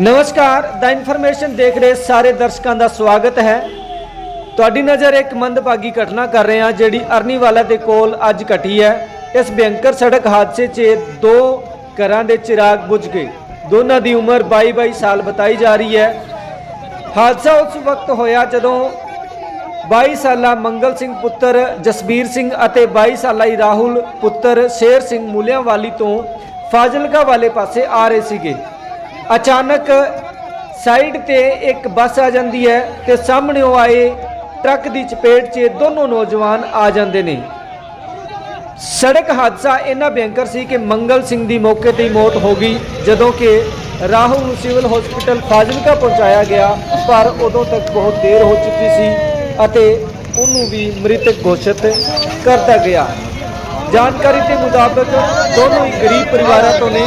ਨਮਸਕਾਰ, ਦਾ ਇਨਫੋਰਮੇਸ਼ਨ ਦੇਖ ਰਹੇ ਸਾਰੇ ਦਰਸ਼ਕਾਂ ਦਾ ਸਵਾਗਤ ਹੈ। ਤੁਹਾਡੀ ਨਜ਼ਰ ਇੱਕ ਮੰਦਭਾਗੀ ਘਟਨਾ ਕਰ ਰਹੇ ਹਾਂ, ਜਿਹੜੀ ਅਰਨੀਵਾਲਾ ਦੇ ਕੋਲ ਅੱਜ ਘਟੀ ਹੈ। ਇਸ ਭਿਅੰਕਰ ਸੜਕ ਹਾਦਸੇ 'ਚ ਦੋ ਘਰਾਂ ਦੇ ਚਿਰਾਗ ਬੁਝ ਗਏ। ਦੋਨਾਂ ਦੀ ਉਮਰ 22-22 ਸਾਲ ਬਤਾਈ ਜਾ ਰਹੀ ਹੈ। ਹਾਦਸਾ ਉਸ ਵਕਤ ਹੋਇਆ ਜਦੋਂ 22 ਸਾਲਾ ਮੰਗਲ ਸਿੰਘ ਪੁੱਤਰ ਜਸਬੀਰ ਸਿੰਘ ਅਤੇ 22 ਸਾਲਾ ਹੀ ਰਾਹੁਲ ਪੁੱਤਰ ਸ਼ੇਰ ਸਿੰਘ ਮੂਲਿਆਂਵਾਲੀ ਤੋਂ ਫਾਜ਼ਿਲਕਾ ਵਾਲੇ ਪਾਸੇ ਆ ਰਹੇ ਸੀਗੇ। ਅਚਾਨਕ ਸਾਈਡ ਤੇ ਇੱਕ ਬੱਸ ਆ ਜਾਂਦੀ ਹੈ ਤੇ ਉਹ ਆਏ ਟਰੱਕ ਦੀ ਚਪੇਟ 'ਚ ਦੋਨੋਂ ਨੌਜਵਾਨ ਆ ਜਾਂਦੇ ਨੇ। ਸੜਕ ਹਾਦਸਾ ਇੰਨਾ ਭਿਅੰਕਰ ਸੀ ਕਿ ਮੰਗਲ ਸਿੰਘ ਦੀ ਮੌਕੇ ਤੇ ਹੀ ਮੌਤ ਹੋ ਗਈ, ਜਦੋਂ ਕਿ ਰਾਹੁਲ ਨੂੰ ਸਿਵਲ ਹਸਪੀਟਲ ਫਾਜ਼ਿਲਕਾ ਪਹੁੰਚਾਇਆ ਗਿਆ, ਪਰ ਉਦੋਂ ਤੱਕ ਬਹੁਤ ਦੇਰ ਹੋ ਚੁੱਕੀ ਸੀ ਅਤੇ ਉਹਨੂੰ ਵੀ ਮ੍ਰਿਤਕ ਘੋਸ਼ਿਤ ਕਰਤਾ ਗਿਆ। ਜਾਣਕਾਰੀ ਦੇ ਮੁਤਾਬਕ ਦੋਨੋਂ ਹੀ ਗਰੀਬ ਪਰਿਵਾਰਾਂ ਤੋਂ ਨੇ।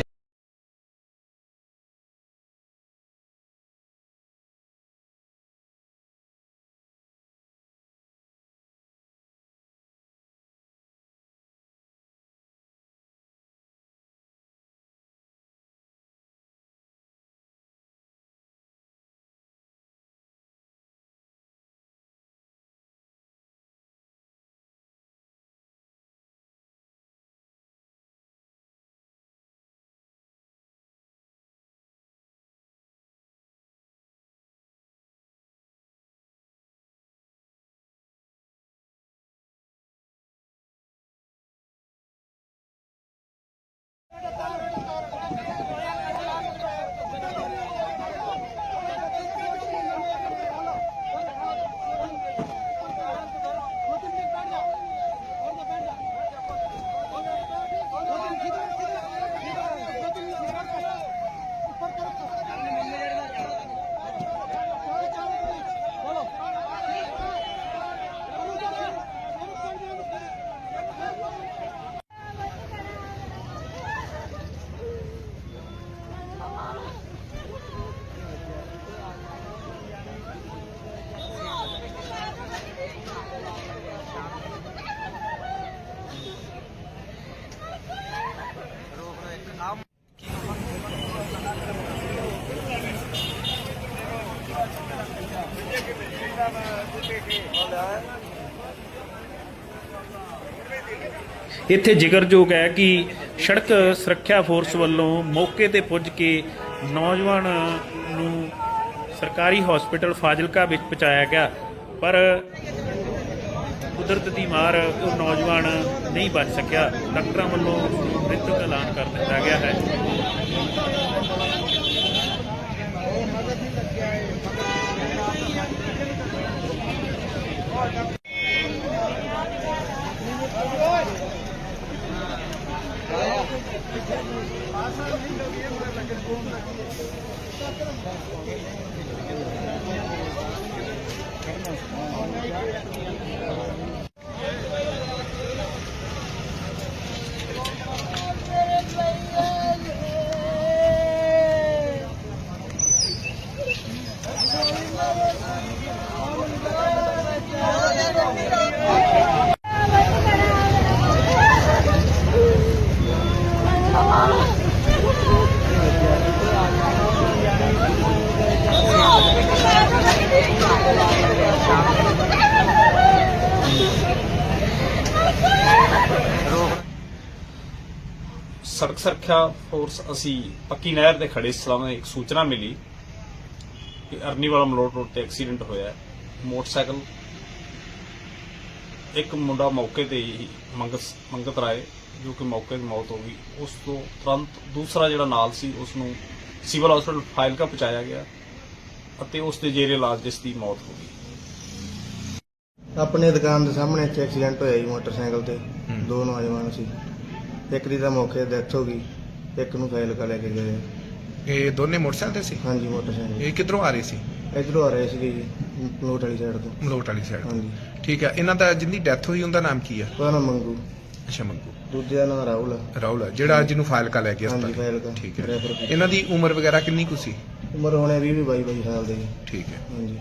ਇੱਥੇ ਜ਼ਿਕਰਯੋਗ ਹੈ ਕਿ ਸੜਕ ਸੁਰੱਖਿਆ ਫੋਰਸ ਵੱਲੋਂ ਮੌਕੇ ਤੇ ਪੁੱਜ ਕੇ ਨੌਜਵਾਨ ਨੂੰ ਸਰਕਾਰੀ ਹਸਪੀਟਲ ਫਾਜ਼ਿਲਕਾ ਵਿੱਚ ਪਹੁੰਚਾਇਆ ਗਿਆ। ਪਰ ਕੁਦਰਤ ਦੀ ਮਾਰ ਉਹ ਨੌਜਵਾਨ ਨਹੀਂ ਬਚ ਸਕਿਆ। ਡਾਕਟਰਾਂ ਵੱਲੋਂ ਉਸਨੂੰ ਮ੍ਰਿਤਕ ਐਲਾਨ ਕਰ ਦਿੱਤਾ ਗਿਆ ਹੈ। Thank you. ਸੜਕ ਸੁਰੱਖਿਆ ਫੋਰਸ, ਅਸੀਂ ਪੱਕੀ ਨਹਿਰ ਦੇ ਖੜੇ ਸੀ ਇੱਕ ਸੂਚਨਾ ਮਿਲੀ ਕਿ ਅਰਨੀਵਾਲਾ ਮਲੋਟ ਰੋਡ ਤੇ ਐਕਸੀਡੈਂਟ ਹੋਇਆ ਮੋਟਰਸਾਈਕਲ ਇੱਕ ਮੁੰਡਾ ਮੌਕੇ ਤੇ ਹੀ ਮੰਗਤ ਮੰਗਤ ਰਾਏ, ਜੋ ਕਿ ਮੌਕੇ ਤੇ ਮੌਤ ਹੋ ਗਈ। ਉਸ ਤੋਂ ਤੁਰੰਤ ਦੂਸਰਾ ਜਿਹੜਾ ਨਾਲ ਸੀ, ਉਸ ਨੂੰ ਸਿਵਲ ਹਸਪੀਟਲ ਫਾਇਲਕਾ ਪਹੁੰਚਾਇਆ ਗਿਆ। ਅਤੇ ਉਸ ਦੇ ਜੇਰੇ ਇਲਾਜ ਜਿਸ ਦੀ ਮੌਤ ਹੋ ਗਈ। ਆਪਣੇ ਦੁਕਾਨ ਦੇ ਸਾਹਮਣੇ ਇੱਕ ਐਕਸੀਡੈਂਟ ਹੋਇਆ ਜੀ ਮੋਟਰਸਾਈਕਲ ਤੇ। ਦੋ ਨੌਜਵਾਨ ਸੀ। ਇੱਕ ਦੀ ਤਾਂ ਮੌਕੇ ਡੈਥ ਹੋ ਗਈ ਇੱਕ ਨੂੰ ਫਾਇਲ ਕਰ ਲੈ ਕੇ ਗਏ। ਇਹ ਦੋਨੇ ਮੋਟਰਸਾਈਕਲ ਤੇ ਸੀ? ਹਾਂਜੀ ਮੋਟਰਸਾਈਕਲ ਇਹ ਕਿੱਧਰੋਂ ਆ ਰਹੇ ਸੀ? ਇਧਰੋਂ ਆ ਰਹੇ ਸੀਗੇ ਜੀ ਨੋਟ ਵਾਲੀ ਸਾਈਡ ਤੋਂ। ਮਲੋਟ ਵਾਲੀ ਸਾਈਡ ਹਾਂਜੀ। ਠੀਕ ਹੈ ਇਹਨਾਂ ਦਾ ਜਿੰਦੀ ਡੈਥ ਹੋਈ ਉਹਦਾ ਨਾਮ ਕੀ ਆ? ਉਹਦਾ ਨਾਮ ਮੰਗੂ। ਅੱਛਾ ਮੰਗੂ। ਦੂਜੇ ਦਾ ਨਾਮ ਰਾਹੁਲ ਆ। ਰਾਹੁਲ ਜਿਹੜਾ ਜਿਹਨੂੰ ਫਾਇਲ ਕਾ ਲੈ ਗਿਆ ਹਾਂਜੀ ਫਾਇਲ ਦਾ ਠੀਕ ਹੈ। ਇਹਨਾਂ ਦੀ ਉਮਰ ਵਗੈਰਾ ਕਿੰਨੀ ਕੁ ਸੀ? ਉਮਰ ਹੋਣੇ 20 22 ਸਾਲ ਦੇ। ਜੀ ਠੀਕ ਹੈ। ਹਾਂਜੀ।